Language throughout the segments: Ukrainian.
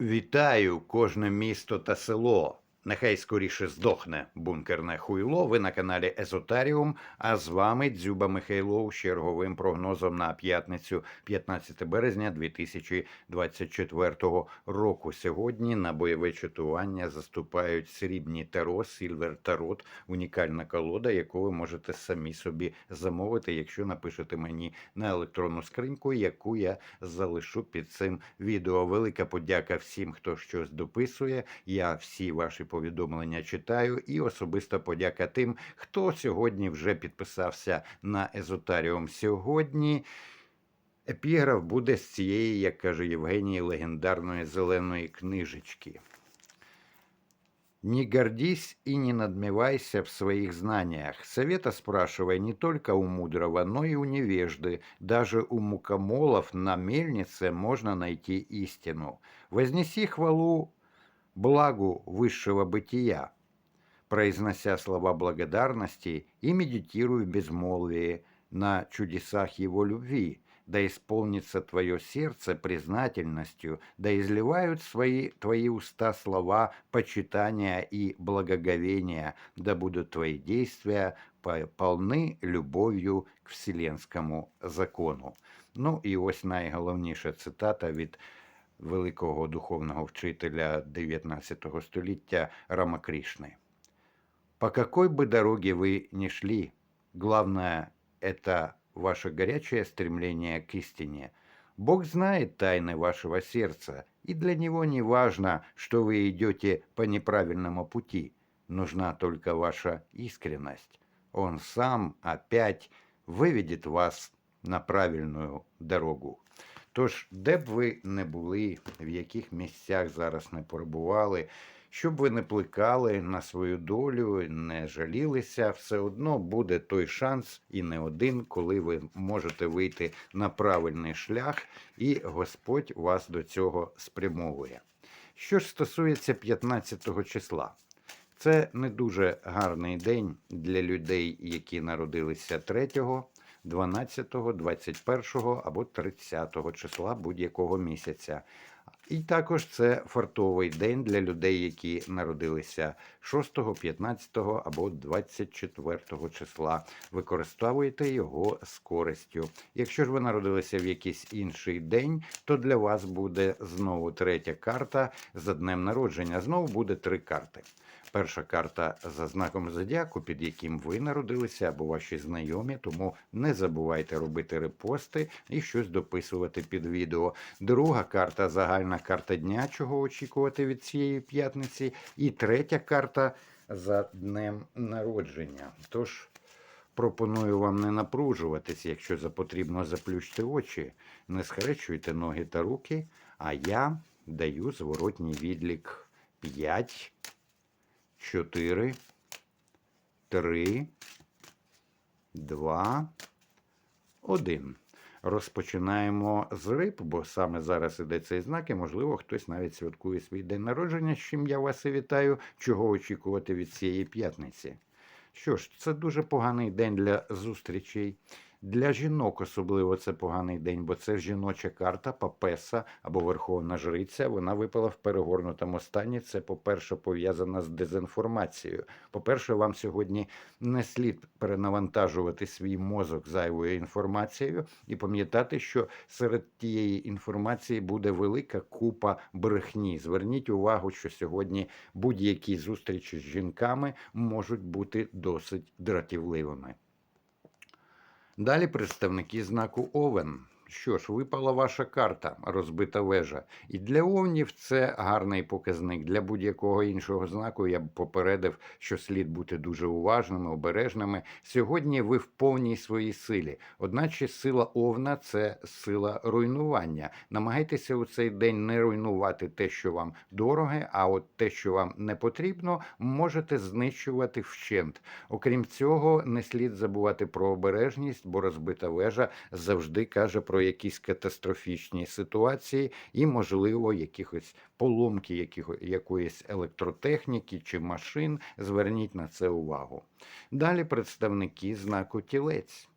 Вітаю кожне місто та село. Нехай скоріше здохне бункерне хуйло. Ви на каналі Езотаріум. А з вами Дзюба Михайлов з черговим прогнозом на п'ятницю, 15 березня 2024 року. Сьогодні на бойове чатування заступають срібні таро, Сільвер Тарот, унікальна колода, яку ви можете самі собі замовити, якщо напишете мені на електронну скриньку, яку я залишу під цим відео. Велика подяка всім, хто щось дописує. Я всі ваші повідомлення читаю, і особиста подяка тим, хто сьогодні вже підписався на Езотаріум. Сьогодні епіграф буде з цієї, як каже Євгеній, легендарної зеленої книжечки. Не гордись и не надмевайся в своих знаниях. Совета спрашивай не только у мудрого, но и у невежды. Даже у мукомолов на мельнице можно найти истину. Вознеси хвалу благу высшего бытия, произнося слова благодарности и медитируй в безмолвии на чудесах его любви, да исполнится твое сердце признательностью, да изливают свои твои уста слова почитания и благоговения, да будут твои действия по- полны любов'ю к вселенському закону. Ну і ось найголовніша цитата від великого духовного вчителя 19 століття Рамакришни. По какой бы дороге вы ни шли, главное – это ваше горячее стремление к истине. Бог знает тайны вашего сердца, и для Него не важно, что вы идете по неправильному пути. Нужна только ваша искренность. Он сам опять виведет вас на правильну дорогу. Тож, де б ви не були, в яких місцях зараз не перебували, щоб ви не плекали на свою долю, не жалілися, все одно буде той шанс і не один, коли ви можете вийти на правильний шлях, і Господь вас до цього спрямовує. Що ж стосується 15 числа, це не дуже гарний день для людей, які народилися 3, 12, 21 або 30 числа будь-якого місяця. І також це фартовий день для людей, які народилися 6, 15 або 24 числа. Використовуйте його з користю. Якщо ж ви народилися в якийсь інший день, то для вас буде знову третя карта за днем народження. Знову буде три карти. Перша карта за знаком зодіаку, під яким ви народилися або ваші знайомі, тому не забувайте робити репости і щось дописувати під відео. Друга карта загальна карта дня, чого очікувати від цієї п'ятниці. І третя карта за днем народження. Тож пропоную вам не напружуватись, якщо потрібно заплющте очі, не схрещуйте ноги та руки, а я даю зворотній відлік 5. 4, 3, 2, 1. Розпочинаємо з риб, бо саме зараз іде цей знак, і, можливо, хтось навіть святкує свій день народження, з чим я вас і вітаю. Чого очікувати від цієї п'ятниці? Що ж, це дуже поганий день для зустрічей. Для жінок особливо це поганий день, бо це жіноча карта, папеса або верховна жриця. Вона випала в перегорнутому стані. Це, по-перше, пов'язано з дезінформацією. По-перше, вам сьогодні не слід перенавантажувати свій мозок зайвою інформацією і пам'ятати, що серед тієї інформації буде велика купа брехні. Зверніть увагу, що сьогодні будь-які зустрічі з жінками можуть бути досить дратівливими. Далі представники знаку Овен. Що ж, випала ваша карта, розбита вежа. І для овнів це гарний показник. Для будь-якого іншого знаку я б попередив, що слід бути дуже уважними, обережними. Сьогодні ви в повній своїй силі. Одначе сила овна це сила руйнування. Намагайтеся у цей день не руйнувати те, що вам дороге, а от те, що вам не потрібно, можете знищувати вщент. Окрім цього, не слід забувати про обережність, бо розбита вежа завжди каже про якісь катастрофічні ситуації і, можливо, якихось поломки якоїсь електротехніки чи машин. Зверніть на це увагу. Далі представники знаку тілець.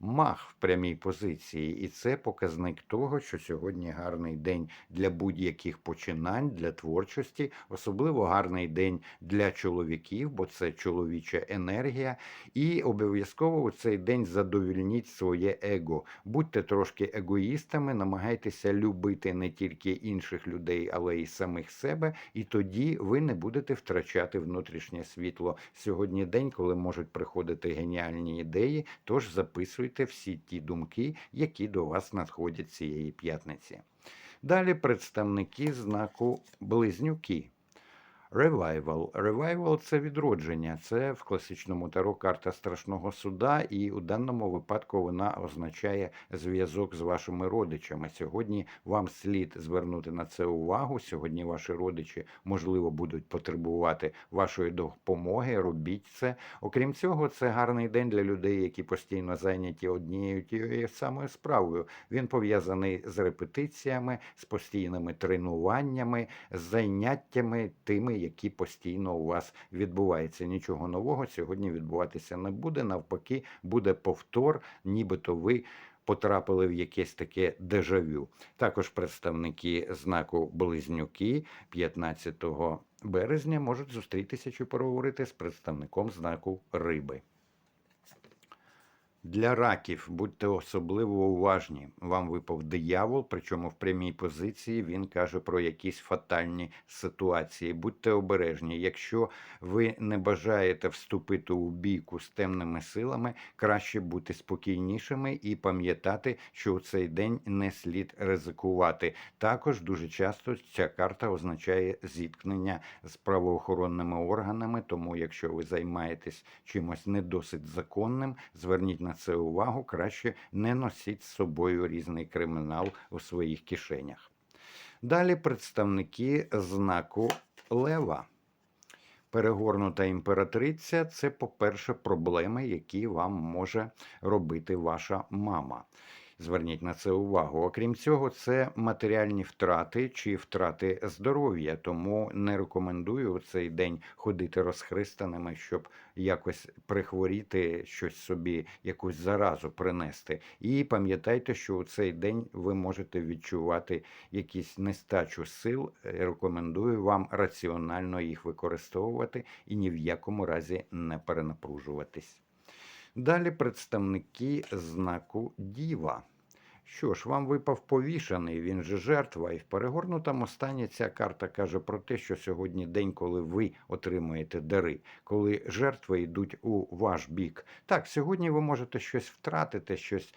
Мах в прямій позиції, і це показник того, що сьогодні гарний день для будь-яких починань, для творчості, особливо гарний день для чоловіків, бо це чоловіча енергія. І обов'язково у цей день задовільніть своє его. Будьте трошки егоїстами, намагайтеся любити не тільки інших людей, але й самих себе, і тоді ви не будете втрачати внутрішнє світло. Сьогодні день, коли можуть приходити геніальні ідеї, тож записуйте всі ті думки, які до вас надходять цієї п'ятниці. Далі представники знаку Близнюки. Revival. Revival – це відродження. Це в класичному таро карта страшного суда, і у даному випадку вона означає зв'язок з вашими родичами. Сьогодні вам слід звернути на це увагу. Сьогодні ваші родичі, можливо, будуть потребувати вашої допомоги. Робіть це. Окрім цього, це гарний день для людей, які постійно зайняті однією тією самою справою. Він пов'язаний з репетиціями, з постійними тренуваннями, з заняттями тими, які постійно у вас відбуваються. Нічого нового сьогодні відбуватися не буде. Навпаки, буде повтор, нібито ви. Потрапили в якесь таке дежавю. Також представники знаку Близнюки 15 березня можуть зустрітися чи поговорити з представником знаку Риби. Для раків будьте особливо уважні. Вам випав диявол, причому в прямій позиції він каже про якісь фатальні ситуації. Будьте обережні. Якщо ви не бажаєте вступити у бійку з темними силами, краще бути спокійнішими і пам'ятати, що у цей день не слід ризикувати. Також дуже часто ця карта означає зіткнення з правоохоронними органами. Тому, якщо ви займаєтесь чимось не досить законним, зверніть на це увагу, краще не носіть з собою різний кримінал у своїх кишенях. Далі представники знаку Лева. Перегорнута імператриця це, по-перше, проблеми, які вам може робити ваша мама. Зверніть на це увагу. Окрім цього, це матеріальні втрати чи втрати здоров'я. Тому не рекомендую у цей день ходити розхристаними, щоб якось прихворіти щось собі, якусь заразу принести. І пам'ятайте, що у цей день ви можете відчувати якісь нестачу сил. Рекомендую вам раціонально їх використовувати і ні в якому разі не перенапружуватись. Далі представники знаку Діва. Що ж, вам випав повішаний, він же жертва, і в перегорнутому стані ця карта каже про те, що сьогодні день, коли ви отримуєте дари, коли жертви йдуть у ваш бік. Так, сьогодні ви можете щось втратити, щось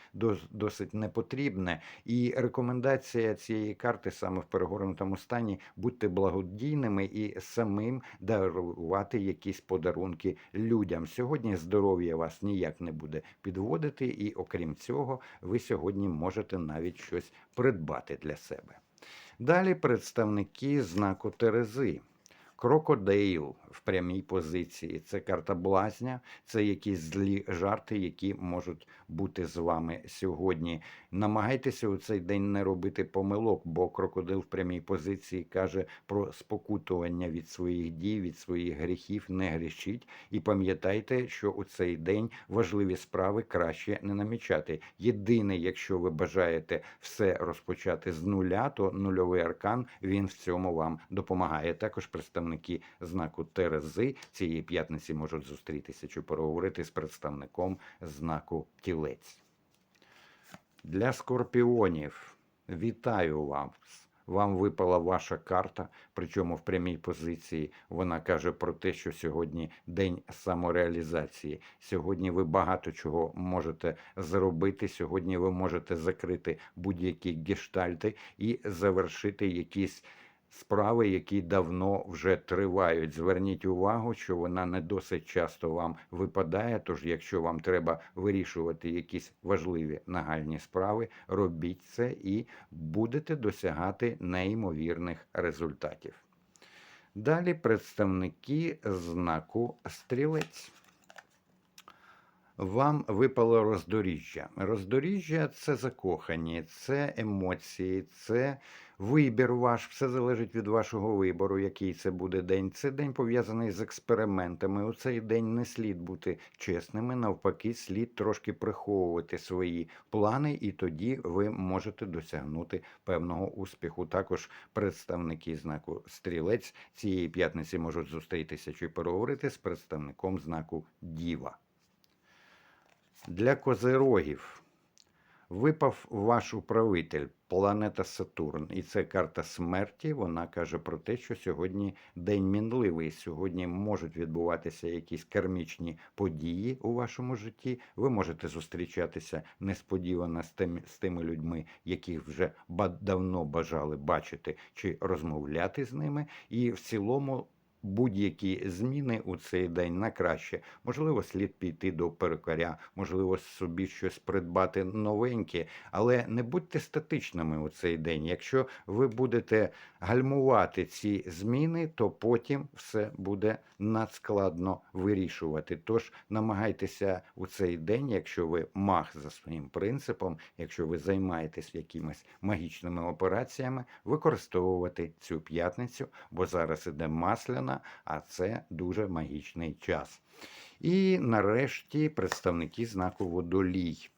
досить непотрібне. І рекомендація цієї карти саме в перегорнутому стані будьте благодійними і самим дарувати якісь подарунки людям. Сьогодні здоров'я вас ніяк не буде підводити, і окрім цього, ви сьогодні можете навіть щось придбати для себе. Далі представники знаку Терези. Крокодейл в прямій позиції. Це карта блазня, це якісь злі жарти, які можуть бути з вами сьогодні. Намагайтеся у цей день не робити помилок, бо крокодил в прямій позиції каже про спокутування від своїх дій, від своїх гріхів. Не грішіть. І пам'ятайте, що у цей день важливі справи краще не намічати. Єдине, якщо ви бажаєте все розпочати з нуля, то нульовий аркан він в цьому вам допомагає. Також представники знаку Терези цієї п'ятниці можуть зустрітися чи переговорити з представником знаку Тілець. Для скорпіонів вітаю вас. Вам випала ваша карта, причому в прямій позиції вона каже про те, що сьогодні день самореалізації. Сьогодні ви багато чого можете зробити. Сьогодні ви можете закрити будь-які гештальти і завершити якісь справи, які давно вже тривають. Зверніть увагу, що вона не досить часто вам випадає. Тож, якщо вам треба вирішувати якісь важливі нагальні справи, робіть це і будете досягати неймовірних результатів. Далі представники знаку стрілець. Вам випало роздоріжжя. Роздоріжжя це закохані, це емоції, це Вибір ваш, все залежить від вашого вибору, який це буде день. Це день пов'язаний з експериментами. У цей день не слід бути чесними, навпаки, слід трошки приховувати свої плани, і тоді ви можете досягнути певного успіху. Також представники знаку стрілець цієї п'ятниці можуть зустрітися чи переговорити з представником знаку Діва. Для козирогів випав ваш управитель, планета Сатурн, і це карта смерті. Вона каже про те, що сьогодні день мінливий. Сьогодні можуть відбуватися якісь кармічні події у вашому житті. Ви можете зустрічатися несподівано з тими, з тими людьми, яких вже давно бажали бачити чи розмовляти з ними. І в цілому будь-які зміни у цей день на краще. Можливо, слід піти до перукаря, можливо, собі щось придбати новеньке, але не будьте статичними у цей день. Якщо ви будете гальмувати ці зміни, то потім все буде надскладно вирішувати. Тож намагайтеся у цей день, якщо ви маг за своїм принципом, якщо ви займаєтесь якимись магічними операціями, використовувати цю п'ятницю, бо зараз іде масляна, а це дуже магічний час. І нарешті представники знаку водолій.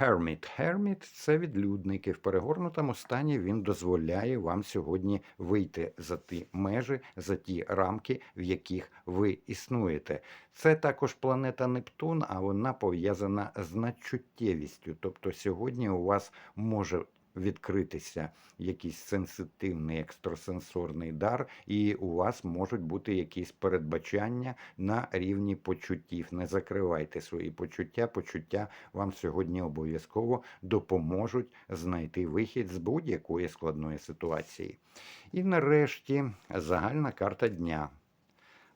Hermit. Hermit – це відлюдники. В перегорнутому стані він дозволяє вам сьогодні вийти за ті межі, за ті рамки, в яких ви існуєте. Це також планета Нептун, а вона пов'язана з надчуттєвістю. Тобто сьогодні у вас може відкритися якийсь сенситивний екстрасенсорний дар, і у вас можуть бути якісь передбачання на рівні почуттів. Не закривайте свої почуття. Почуття вам сьогодні обов'язково допоможуть знайти вихід з будь-якої складної ситуації. І нарешті загальна карта дня.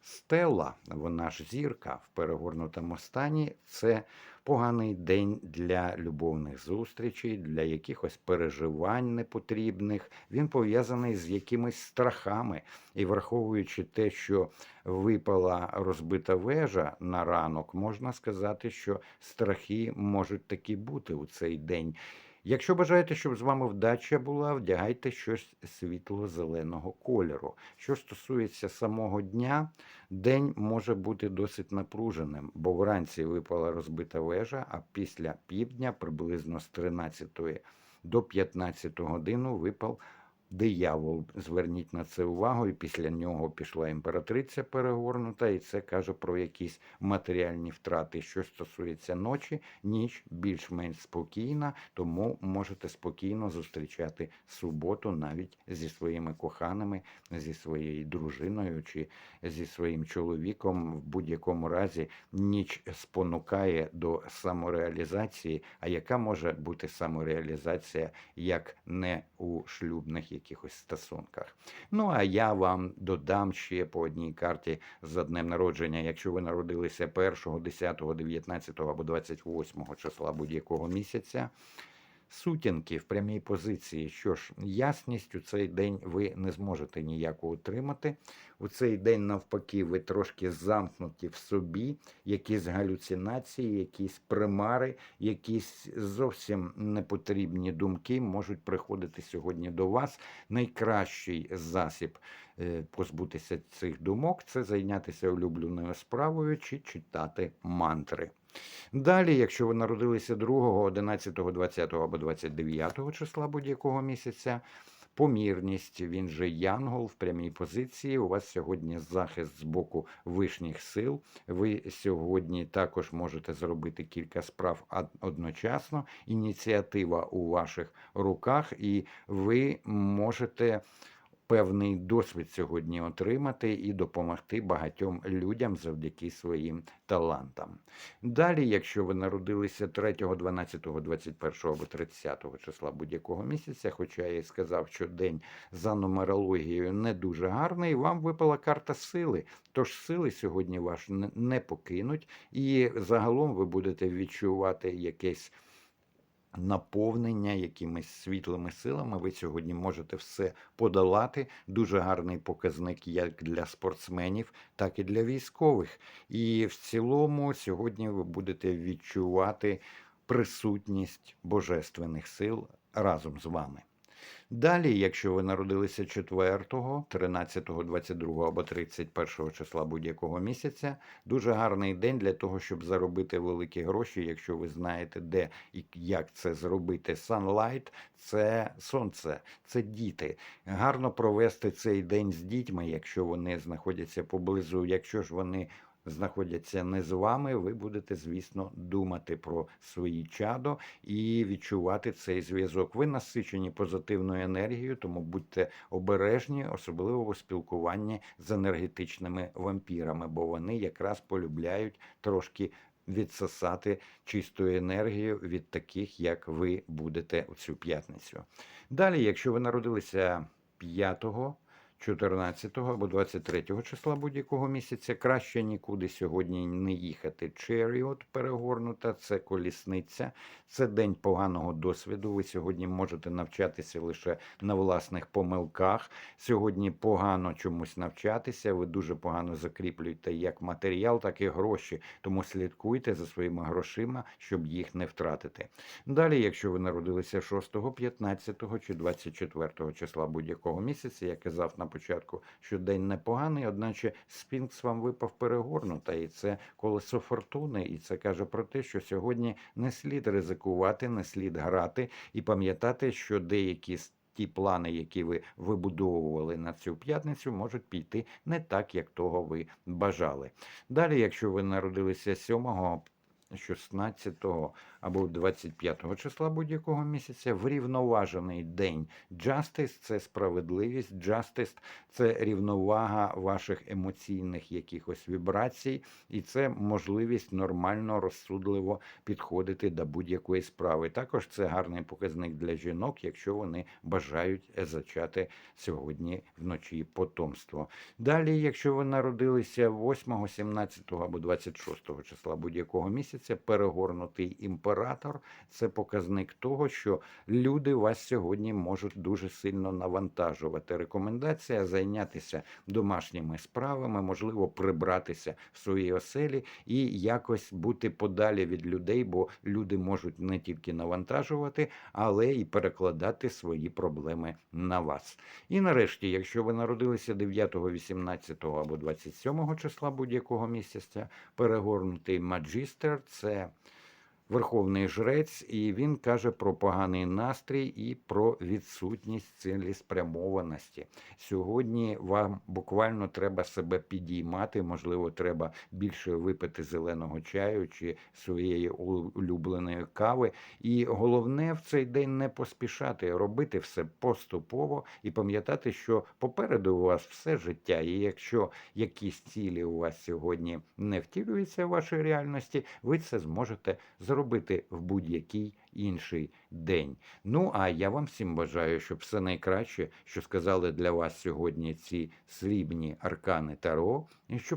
Стела, вона ж зірка в перегорнутому стані, це поганий день для любовних зустрічей, для якихось переживань непотрібних. Він пов'язаний з якимись страхами. І враховуючи те, що випала розбита вежа на ранок, можна сказати, що страхи можуть таки бути у цей день. Якщо бажаєте, щоб з вами вдача була, вдягайте щось світло-зеленого кольору. Що стосується самого дня, день може бути досить напруженим, бо вранці випала розбита вежа, а після півдня, приблизно з 13 до 15 годину, випав диявол. Зверніть на це увагу, і після нього пішла імператриця перегорнута, і це каже про якісь матеріальні втрати. Що стосується ночі, ніч більш-менш спокійна, тому можете спокійно зустрічати суботу навіть зі своїми коханими, зі своєю дружиною чи зі своїм чоловіком. В будь-якому разі ніч спонукає до самореалізації. А яка може бути самореалізація, як не у шлюбних якихось стосунках? Ну а я вам додам ще по одній карті за днем народження. Якщо ви народилися 1, 10, 19 або 28 числа будь-якого місяця. Сутінки в прямій позиції. Що ж, ясність у цей день ви не зможете ніяку отримати. У цей день, навпаки, ви трошки замкнуті в собі, якісь галюцинації, якісь примари, якісь зовсім непотрібні думки можуть приходити сьогодні до вас. Найкращий засіб е, позбутися цих думок це зайнятися улюбленою справою чи читати мантри. Далі, якщо ви народилися 2, 11, 20 або 29 числа будь-якого місяця, помірність, він же Янгол в прямій позиції. У вас сьогодні захист з боку вишніх сил. Ви сьогодні також можете зробити кілька справ одночасно. Ініціатива у ваших руках, і ви можете певний досвід сьогодні отримати і допомогти багатьом людям завдяки своїм талантам. Далі, якщо ви народилися 3, 12, 21 або 30 числа будь-якого місяця, хоча я і сказав, що день за нумерологією не дуже гарний, вам випала карта сили. Тож сили сьогодні не- не покинуть, і загалом ви будете відчувати якесь наповнення якимись світлими силами. Ви сьогодні можете все подолати. Дуже гарний показник як для спортсменів, так і для військових. І в цілому сьогодні ви будете відчувати присутність божественних сил разом з вами. Далі, якщо ви народилися 4, 13, 22 або 31 числа будь-якого місяця, дуже гарний день для того, щоб заробити великі гроші, якщо ви знаєте, де і як це зробити. Sunlight – це сонце, це діти. Гарно провести цей день з дітьми, якщо вони знаходяться поблизу. Якщо ж вони знаходяться не з вами, ви будете, звісно, думати про свої чадо і відчувати цей зв'язок. Ви насичені позитивною енергією, тому будьте обережні, особливо у спілкуванні з енергетичними вампірами, бо вони якраз полюбляють трошки відсосати чисту енергію від таких, як ви будете у цю п'ятницю. Далі, якщо ви народилися 5 14 або 23 числа будь-якого місяця краще нікуди сьогодні не їхати. Chariot перегорнута, це колісниця, це день поганого досвіду. Ви сьогодні можете навчатися лише на власних помилках. Сьогодні погано чомусь навчатися. Ви дуже погано закріплюєте як матеріал, так і гроші. Тому слідкуйте за своїми грошима, щоб їх не втратити. Далі, якщо ви народилися 6, 15 чи 24 числа будь-якого місяця, я казав на початку, що день непоганий, одначе Сфінкс вам випав перегорнута, і це колесо фортуни, і це каже про те, що сьогодні не слід ризикувати, не слід грати і пам'ятати, що деякі ті плани, які ви вибудовували на цю п'ятницю, можуть піти не так, як того ви бажали. Далі, якщо ви народилися 7 16 або 25 числа будь-якого місяця врівноважений день. Justice – це справедливість, Justice – це рівновага ваших емоційних якихось вібрацій, і це можливість нормально, розсудливо підходити до будь-якої справи. Також це гарний показник для жінок, якщо вони бажають зачати сьогодні вночі потомство. Далі, якщо ви народилися 8, 17 або 26 числа будь-якого місяця, перегорнутий імператор це показник того, що люди вас сьогодні можуть дуже сильно навантажувати. Рекомендація зайнятися домашніми справами, можливо, прибратися в своїй оселі і якось бути подалі від людей, бо люди можуть не тільки навантажувати, але і перекладати свої проблеми на вас. І нарешті, якщо ви народилися 9, 18 або 27 числа будь-якого місяця, перегорнутий маджістер це верховний жрець, і він каже про поганий настрій і про відсутність цілеспрямованості. Сьогодні вам буквально треба себе підіймати, можливо, треба більше випити зеленого чаю чи своєї улюбленої кави. І головне в цей день не поспішати, робити все поступово і пам'ятати, що попереду у вас все життя. І якщо якісь цілі у вас сьогодні не втілюються в вашій реальності, ви це зможете зробити в будь-який інший день. Ну а я вам всім бажаю, щоб все найкраще, що сказали для вас сьогодні ці срібні аркани Таро, і щоб